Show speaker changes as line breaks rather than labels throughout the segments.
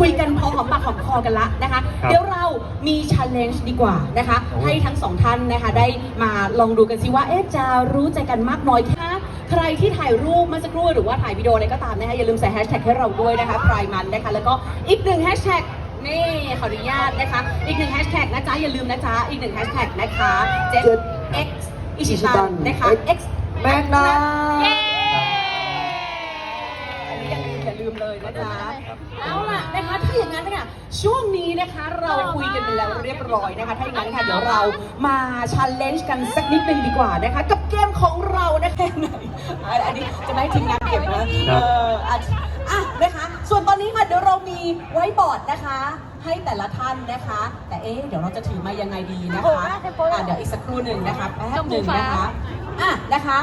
คุยกันพอหอมปากหอมคอกันละนะคะ
ครับ
เดี๋ยวเรามี challenge ดีกว่านะคะ
โอ้
ให้ทั้งสองท่านนะคะได้มาลองดูกันสิว่าเอ๊ะจะรู้ใจกันมากน้อยแค่ใครที่ถ่ายรูปเมื่อสักครู่หรือว่าถ่ายวิดีโออะไรก็ตามนะคะอย่าลืมใส่แฮชแท็กให้เราด้วยนะคะพรายมันนะคะ แล้วก็อีกหนึ่งแฮชแท็กนี่ขออนุญาตนะคะ อีกหนึ่งแฮชแท็กนะจ๊ะอย่าลืมนะจ๊ะอีกหนึ่งแฮชแท็กนะคะเจ็ด x อิชิตันนะคะ x
แม็กนั
เย้ เลยนะจ๊ะเอาล่ะนะคะถ้าอย่างนั้นนะคะช่วงนี้นะคะเราคุยกันไปแล้วเรียบร้อยนะคะ ถ้าอย่างนั้นค่ะเดี๋ยวเรามาชันเลนจ์กันสักนิดนึงดีกว่านะคะ กับเกมของเรานะคะไหนอะอันนี้จะไม่ให้ทีมงานเก็บนะเอออะอะนะคะ ส่วนตอนนี้ค่ะเดี๋ยวเรามีไว้บอร์ดนะคะให้แต่ละท่านนะคะ แต่เอ๊ะเดี๋ยวเราจะถือมายังไงดีนะคะอะเดี๋ยวอีกสักครู่หนึ่งนะคะแป๊บหนึ่งนะคะอะนะคะ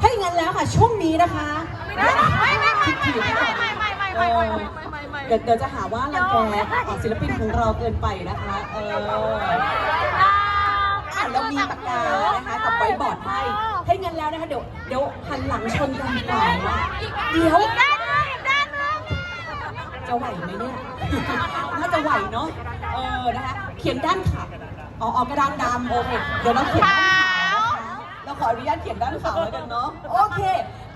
ถ้าอย่างนั้นแล้วค่ะช่วงนี้นะคะ
ไม่ไม่ไม่
ถือไว้ก่อน
ไม่ไม่ไม่ไม่ไม่ไม่ไม่
เดี๋ยวเดี๋ยวจะหาว่ารังแกของศิลปินของเราเกินไปนะคะ เอออะเรามีปากกานะคะกับไว้บอร์ดให้ให้งั้นแล้วนะคะเดี๋ยวเดี๋ยวหันหลังชนกันดีกว่านะเดี๋ยว
ด้านนึงด้านนึง
จะไหวไหมเนี่ย น่าจะไหวเนาะ เออนะคะ เขียนด้านขาวอ๋อออกระดานดำโอเค เดี๋ยวเราเขียนด้านขาวนะคะเราขออนุญาตเขียนด้านขาวแล้วกันเนาะ โอเค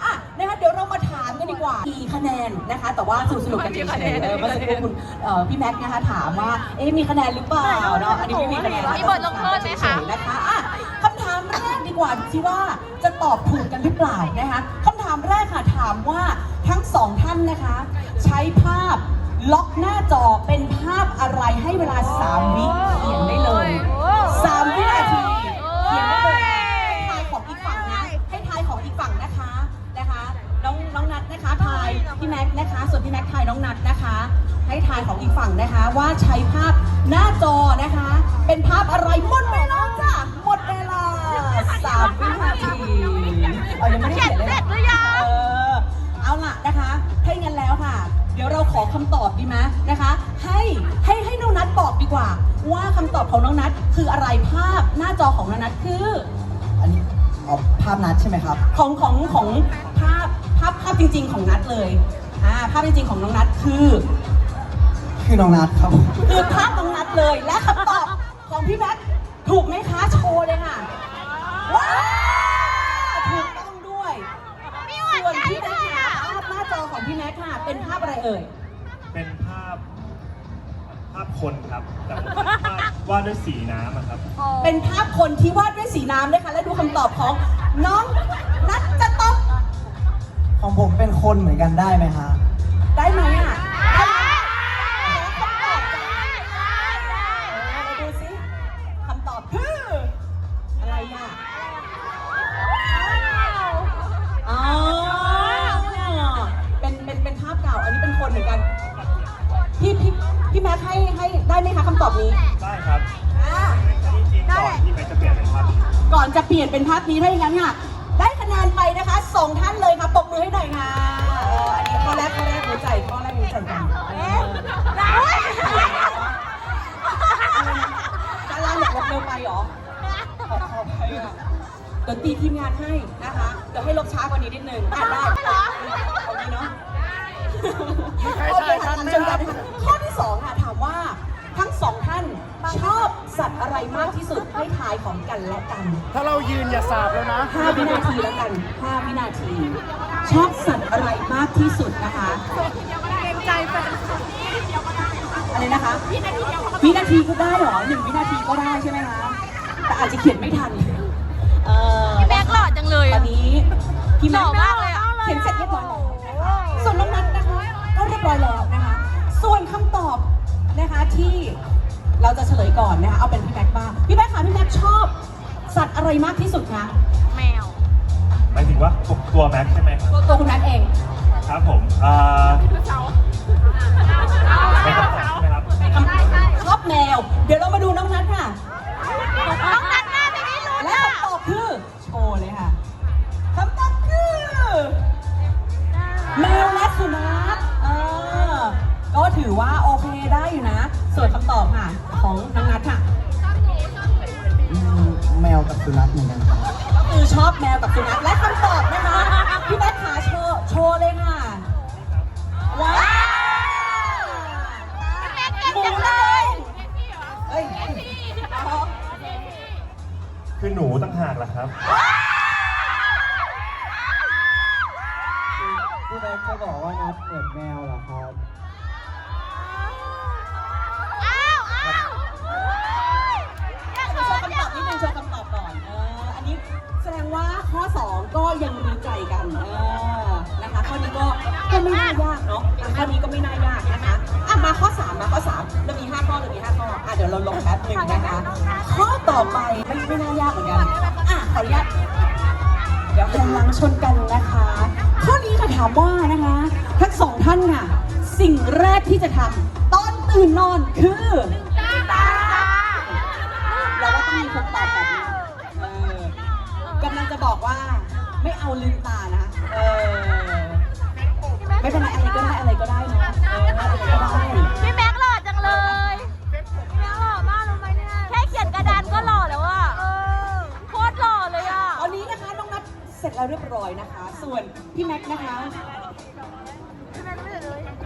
อะนะคะเดี๋ยวเรามาถ กันดีกว่ามีคะแนนนะคะ แต่ว่าสนุกสนุกกันเฉยๆเออเมื่อสักครู่คุณเอ่อพี่แม็กซ์นะคะถามว่า เอ๊ะมีคะแนนหรือเปล่าเนาะ อันนี้ไม่มีคะแนน
มีบทลงโทษไหมคะ
เฉยๆนะคะอะคำถามแรกดีกว่าที่ว่าจะตอบถูกกันหรือเปล่านะคะคำถามแรกค่ะถามว่าทั้งสองท่านนะคะ ใช้ภาพล็อกหน้าจอเป็นภาพอะไรให้เวลา 3 วิเขียนได้เลย 3 วินาทีเขียนได้เลยให้ทาย น้องนัทนะคะทายพี่แม็กซ์นะคะ ส่วนพี่แม็กซ์ทายน้องนัทนะคะ ให้ทายของอีกฝั่งนะคะ ว่าใช้ภาพหน้าจอนะคะ เป็นภาพอะไรหมดเวลาจ้ะหมดเวลาสามวินาทีเอายังไม่ได้เขียนเลย
เสร็จหรือยัง
เออเอาล่ะนะคะถ้าอย่างนั้นแล้วค่ะ เดี๋ยวเราขอคำตอบดีไหมนะคะ ให้ให้ให้น้องนัทบอกดีกว่า ว่าคำตอบของน้องนัทคืออะไรภาพหน้าจอของน้องนัทคือ
อันนี้เอาภาพนัดใช่ไหมครับ
ของของของภาพภาพภาพจริง ๆ ของนัทเลยอ่าภาพจริง ๆ ของน้องนัทคือ
คือน้องนัดครับ
คือภาพน้องนัทเลยและคำตอบของพี่แม็กซ์ถูกไหมคะโชว์เลยค่ะว้าวถูกต้องด้วยส่วนพี่แม็กซ์ค่ะภาพหน้าจอของพี่แม็กซ์ค่ะ เป็นภาพอะไรเอ่ย
เป็นภาพ ภาพคนครับ แต่ผมเป็นภาพวาดด้วยสีน้ำอะครับ
เป็นภาพคนที่วาดด้วยสีน้ำด้วยค่ะและดูคำตอบของน้องนัทจะตอบ
ของผมเป็นคนเหมือนกันได้ไหมฮะ
ได้ไหมอะได้ไหมขอคำตอบจ้ะเออดูสิคำตอบคือ อะไรอะอ๋อเป็นเป็นเป็นภาพเก่า อันนี้เป็นคนเหมือนกัน พี่พี่พี่แม็กซ์ให้ให้ได้ไหมคะคำตอบนี้
ได้ครับ
อ่า
จริงๆก่อนที่แม็กจะเปลี่ยนเป็นภาพนี้
ก่อนจะเปลี่ยนเป็นภาพนี้ถ้าอย่างนั้นค่ะได้คะแนนไปนะคะสองท่านเลย เดี๋ยวตีทีมงานให้นะคะ เดี๋ยวให้ลบช้ากว่านี้นิดนึงอะได้เอาดีเนาะโอเคค่ะเชิญกันค่ะข้อที่สองค่ะถามว่าทั้งสองท่านชอบสัตว์อะไรมากที่สุดให้ทายของกันและกัน
ถ้าเรายืนอย่าสาบแล้วนะ
5วินาทีแล้วกัน5วินาที ชอบสัตว์อะไรมากที่สุดนะคะ
เกรงใจแฟน
อะไรนะคะ วินาทีก็ได้เหรอหนึ่งวินาทีก็ได้ใช่ไหมคะ แต่อาจจะเขียนไม่ทัน เออ
แม็กหล่อจังเลย
ตอนนี้พี่
หล่
แม็
อกมากเลยอะ
เขียนเสร็จเรียบร้อยแล้วนะคะส่วนน้องนัทนะคะก็เรียบร้อยแล้วนะคะ ส่วนคำตอบนะคะที่เราจะเฉลยก่อนนะคะเอาเป็นพี่แม็กบ้างพี่แม็กค่ะพี่แม็กชอบ สัตว์อะไรมากที่สุดคะ
แมว
หมายถึงว่าตัวแม็กใช่ไหมครับ
ตัวตัวคุณแม็กเอง
ครับผมอ่าเป็นคำตอบใช่ไหมครับ
ชอบแมว เดี๋ยวเรามาดูน้องนัทค่ะ
ต้องนั
โชว์เลยค่ะคำตอบคือแมวและสุนัขเออก็ถือว่าโอเคได้อยู่นะ ส่วนคำตอบค่ะ ของน้องนัทค่ะ
อืมแมวกับสุนัขเหมือนกันครับ
ก็คือชอบแมวกับสุนัขและค ว่าข้อ2ก็ยังรู้ใจกัน เออ นะคะข้อนี้ก็ก็ไม่น่ายากเนาะอะข้อนี้ก็ไม่น่ายากนะคะอะมาข้อ3มาข้อ3เรามี5ข้อเรามี5ข้ออะเดี๋ยวเราลงแป๊บหนึ่งนะคะ ข้อต่อไปไม่ไม่น่ายากเหมือนกันอะขออนุญาตเดี๋ยวหันหลังชนกันนะคะ ข้อนี้ค่ะถามว่านะคะ ทั้งสองท่านค่ะ สิ่งแรกที่จะทำตอนตื่นนอนคือำลังจะบอกว่าไม่เอาลืมตานะ เออ ไม่เป็นไรอะไรก็ได้อะไรก็ได้เนาะเอออะไรก็ได้
พี่แม็กหล่อจังเลยพี่แม็กหล่อมากรู้ไหมเนี่ย แค่เขียนกระดานก็หล่อแล้วอะโคตรหล่อเลยอะ
ตอนนี้นะคะน้องนัทเสร็จแล้วเรียบร้อยนะคะ ส่วนพี่แม็กซ์นะคะ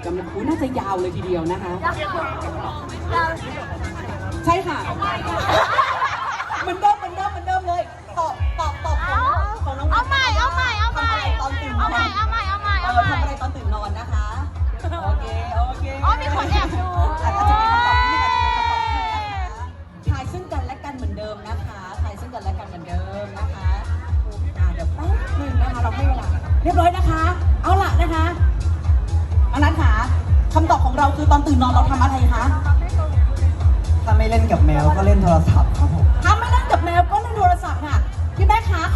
กำลังอุ้ยน่าจะยาวเลยทีเดียวนะคะ ใช่ค่ะเหมือนเ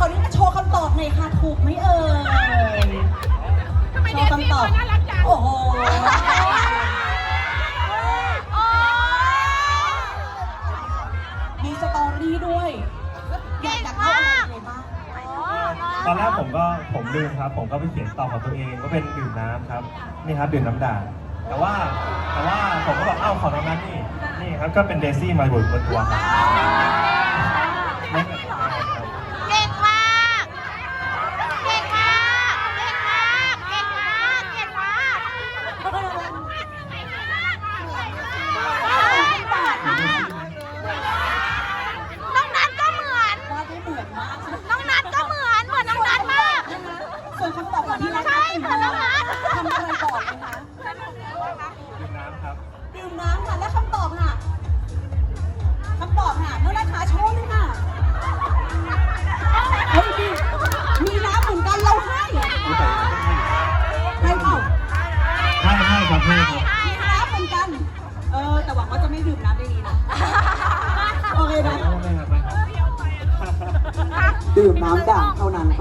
ออนุญาตโชว์คำตอบหน่อยค่ะ ถูกไหมเอ่ยโชว์คำตอบโอ้โห
โอ้ย
มีสตอรี่ด้วยอยากจะเข้าอะไรยังไงบ้าง
ตอนแรกผมก็ผมลืมครับ ผมก็ไปเขียนตอบของตัวเองก็เป็นดื่มน้ำครับนี่ครับดื่มน้ำด่างแต่ว่าแต่ว่าผมก็บอกเอ้าของน้องนัทนี่นี่ครับก็เป็นเดซี่มาบุยบนตัวครับไ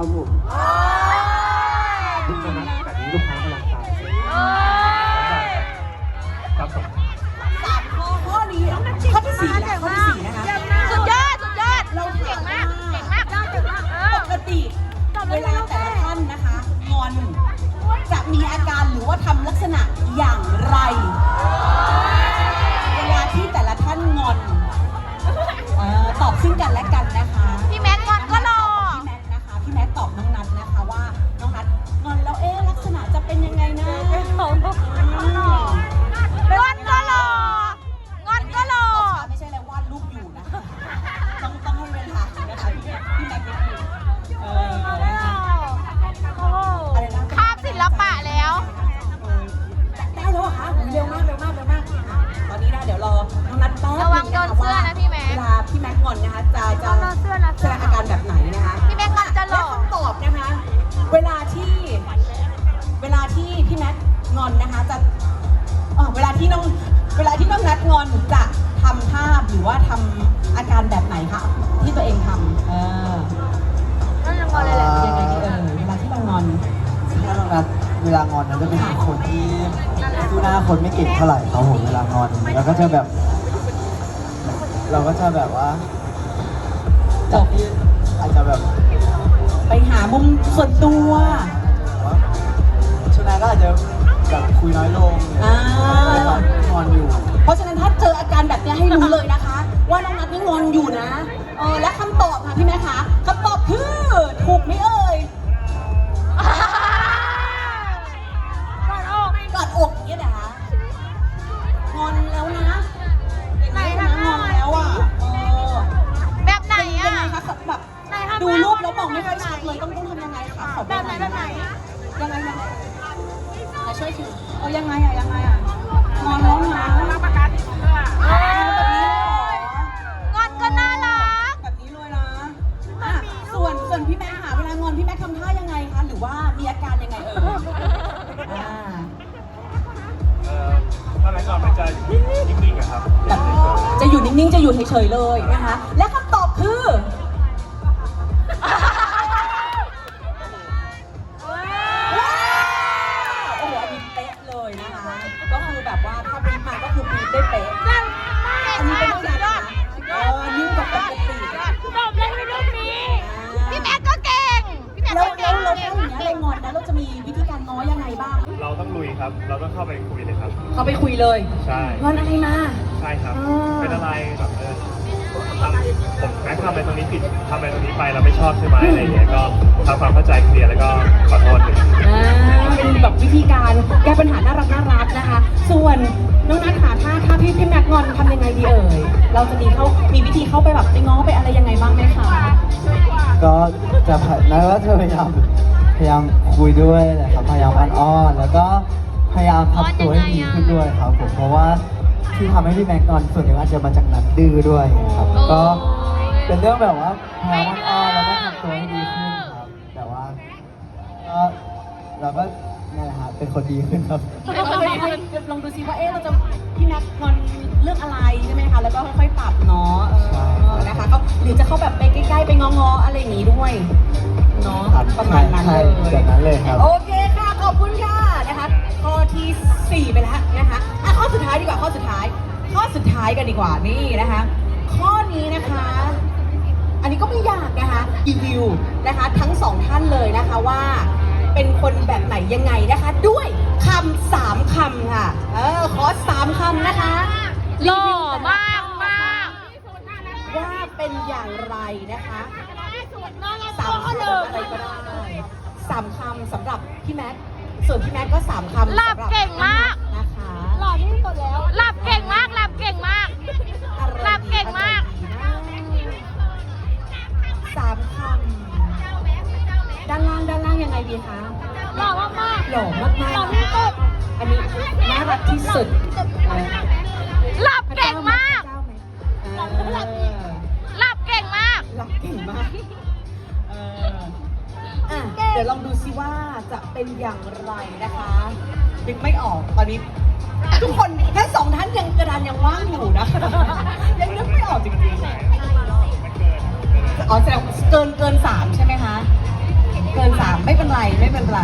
เพ
ห
รือว่า
ทำ
อา
กา
รแบบไห
น
คะที่ตัวเองทำเออ
นั่นยังงอนเลยแหละ
ยังไงดีเออเวลาที่เรางอน
ถ้าน้องนัดเวลางอนนะจะเป็นคนที่ดูหน้าคนไม่เก่งเท่าไหร่ครับผมเวลางอนแล้วก็จะแบบ เราก็จะแบบว่าจากที่อาจจะแบบ
ไปหามุมส่วนตัว
ว่าช่วงนั้นก็อาจจะแบบคุยน้อยลง
อ่า
งอนอยู่
เพราะฉะนั้นถ้าเจออาการแบบนี้ให้รู้เลยนะคะ ว่าน้องนัดนี่งอนอยู่นะเออและคำตอบค่ะพี่แม่คะคำตอบคือ ฉยๆเลยนะคะ และคำตอบคือ ว้าวโอ้โหอันนี้เป๊ะเลยนะคะ ก็คือแบบว่าถ้าบีบมาก็คือบีบได้เป๊ะอันนี้เป็นที่ไหนคะเออนิ่งกว่าปกติ
ตอบได้ไม่รูปนี้ พี่แม็กก็เก่ง พี่แม็ก
แล้ว
ก็
แล้
เก่
ว
ง
เราถ้าอย่างเงี้ยเรางอนนะเราจะมีวิธีการง้อยังไงบ้าง
เราต้องลุยครับ เราต้องเข้าไปคุยเลยครับ
เขาไปคุยเลย
ใช่
งอนอะไรมา
ใช่ครับ
อ่า
เป็นอะไรแบบเออทำผมแม็กทำอะไรตรงนี้ผิดทำอะไรตรงนี้ไปเราไม่ชอบใช่ไหมอะไรอย่างเงี้ยก็ทำความเข้าใจเคลียร์แล้วก็ขอโทษเลย
อ่าเป็นแบบวิธีการแก้ปัญหาน่ารักน่ารักนะคะ ส่วนน้องนัทค่ะถ้าถ้าพี่พี่แม็กงอนทำยังไงดีเอ่ยเราจะมีเข้ามีวิธีเข้าไปแบบไปง้อไปอะไรยังไงบ้างไหมคะ
ก็จะพยแล้วก็จะพยายามพยายามคุยด้วยแหละครับพยายามอ้อนๆแล้วก็พยายามทำตัวให้ดีขึ้นด้วยครับผมเพราะว่า ที่ทำให้พี่แม็กนอนส่วนหนึ่งอาจจะมาจากนัดดื้อด้วยครับ ก็เป็นเรื่องแบบว่าพยายามอ้อนๆแล้วก็ทำตัวให้ดีขึ้นครับ แต่ว่าก็เราก็นี่นแหละครับเป็นคนดีขึ้นครับ
เราค่อยๆลองดูซิว่าเอ๊ะเราจะพี่แม็กงอนเรื่องอะไรใช่ไหมคะ แล้วก็ค่อยๆปรับเนาะเอ
ใช่
อนะคะก็หรือจะเข้าแบบไปใกล้ๆไปงอๆอะไรอย่างงี้ด้วยเนาะ
ครับ
ประมาณนั้น
ใช่
เลย
แบบนั้นเลยครับ
โอเคค่ะ ขอบคุณค่ะนะคะ ข้อที่ 4 ไปแล้วนะคะอะข้อสุดท้ายดีกว่าข้อสุดท้าย ข้อสุดท้ายกันดีกว่านี่นะคะ ข้อนี้นะคะ อันนี้ก็ไม่ยากนะคะรีวิวนะคะ ทั้งสองท่านเลยนะคะว่าเป็นคนแบบไหนยังไงนะคะ ด้วยคำสามคำค่ะ เออขอสามคำนะคะ
หล่อมากมาก
ว่าเป็นอย่างไรนะคะสามคำอะไรก็ได้สามคำสำหรับพี่แม็ก ส่วนพี่แม็กก็สามคำ
หลับเก่งมาก
นะคะ
หล่อที่สุดแล้วหลับเก่งมากหลับเก่งมาก
อะไรดี
หลับเก่งมาก
อะไรดีนะสามคำด้านล่างด้านล่างยังไงดีคะ
หล่อมากมาก
หล่อมากๆ
หล่อที่สุด
อันนี้น่ารักที่สุด
หลับเก่งมาก
เออ
หลับเก่งมาก
หลับเก่งมากเอออะเดี๋ยวลองดูซิว่าจะเป็นอย่างไรนะคะนึกไม่ออกตอนนี้ ทุกคนทั้งสองท่านยังกระดานยังว่างอยู่นะยังนึกไม่ออกจริงๆอ๋อแสดงว่าเกินเกินสามใช่ไหมคะ เกินสามไม่เป็นไรไม่เป็นไร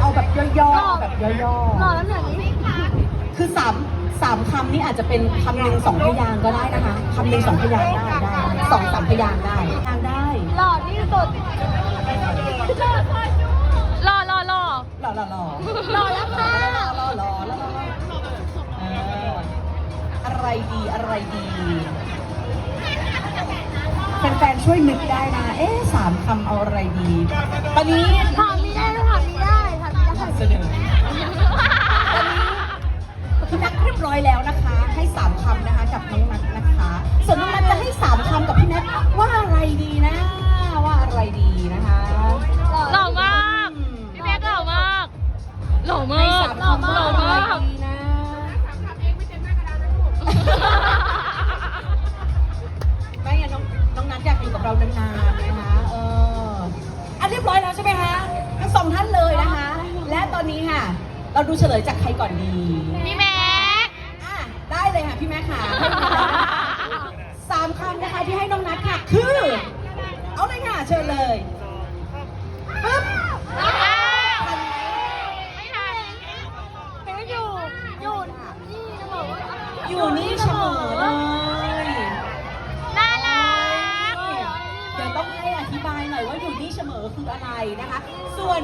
เอาแบบย่อๆแบบย่อ
หล่อแล้วเหนือนี้
ๆคือสามสามคำนี้อาจจะเป็นคำหนึ่งสองพยางค์ก็ได้นะคะคำหนึ่งสองพยางค์ได้ได้สองสามพยางค์ได้ทางได้
หล่อที่สุดหล่อหล่อหล่อ
หล่อหล่อหล่อ
หล่อแล้วค่ะ
หล่อหล่อหล่ออะไรดีอะไรดีแฟนๆช่วยนึกได้นะ เอ๊ะสามคำเอาอะไรดี ตอนนี้
ถามม่ได้ถามม่ได้ถามม่ได้
เสนอนัทเรียบร้อยแล้วนะคะ ให้สามคำนะคะกับน้องนัทนะคะ ส่วนน้องนัทจะให้สามคำกับพี่นัทว่าอะไรดีนะ ว่าอะไรดีนะคะ
หล่อมากพี่แม็กหล่อมากหล่อ
ให้
มาก
สาม
หล่อ
คำ
มาก
ว่า
หล่อ
อะไร
มาก
ดีนะไม่งั้นน้องน้องนัทอยากอยู่กับเรานานๆนะคะเอออันเรียบร้อยแล้วใช่ไหมคะทั้งสองท่านเลยนะคะ และตอนนี้ค่ะ เราดูเฉลยจากใครก่อนดี
พี่แม็ก
อะได้เลยค่ะพี่แม่ค่ะสามคำนะคะที่ให้น้องนัทค่ะ คือเอาเลย ค่ะเชิญเลยปึ๊บทันไหม
ไม่ทันเห็นอยู่อยู่นี่จะบอกว่า
อยู่นี่เสมอเลย
น่ารัก
เดี๋ยวต้องให้อธิบายหน่อยว่าอยู่นี่เสมอคืออะไรนะคะ ส่วน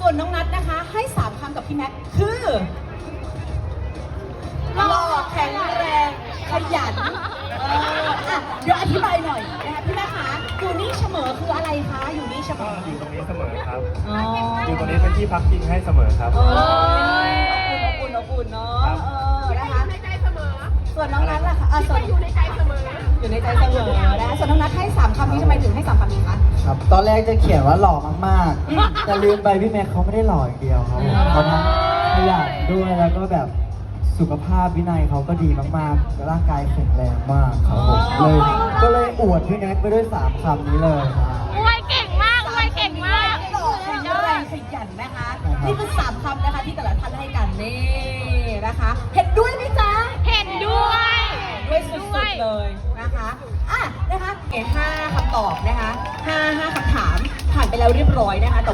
ส่วนน้องนัทนะคะ ให้สามคำกับพี่แม็กคือหล่อแข็งแรงขยันเอออะเดี๋ยวอธิบายหน่อยนะคะพี่แม่คะ อยู่นี่เสมอคืออะไรคะอยู่นี่เสม
ก็
อ
อยู่ตรงนี้เสมอครับ
อ๋อ
อยู่ตรงนี้เป็นที่พักพิงให้เสมอครับ
โอ้ยอบอุ่นอบอุ่นเนาะ
ครับ
เออนะคะส่วนน้องนัทล่ะคะอะส่วนอยู่ในใจเสมออยู่ในใจเสมอนะคะส่วนน้องนัทให้สามคำนี้ทำไมถึงให้สามคำนี้คะ
ครับตอนแรกจะเขียนว่าหล่อมากๆ แต่ลืมไปพี่แม็กเขาไม่ได้หล่ออย่างเดียวครับผมเขาทั้งขยันด้วยแล้วก็แบบ สุขภาพวินัยเขาก็ดีมากๆ ร่างกายแข็งแรงมากครับผมเลย ก็เลยอวดพี่แม็กไปด้วยสามคำนี้เลยครับ
อวยเก่งมากอวยเก่งมาก
หล่อแข็งแรงขยันนะคะ นี่คือสามคำนะคะที่แต่ละท่านให้กันนี่นะคะ เห็นด้วยไหมจ๊ะ
เห็นด้วย
เลยนะคะอะนะคะเอ๋ห้าคำตอบนะคะห้าห้าคำถามผ่านไปแล้วเรียบร้อยนะคะแต่ว่า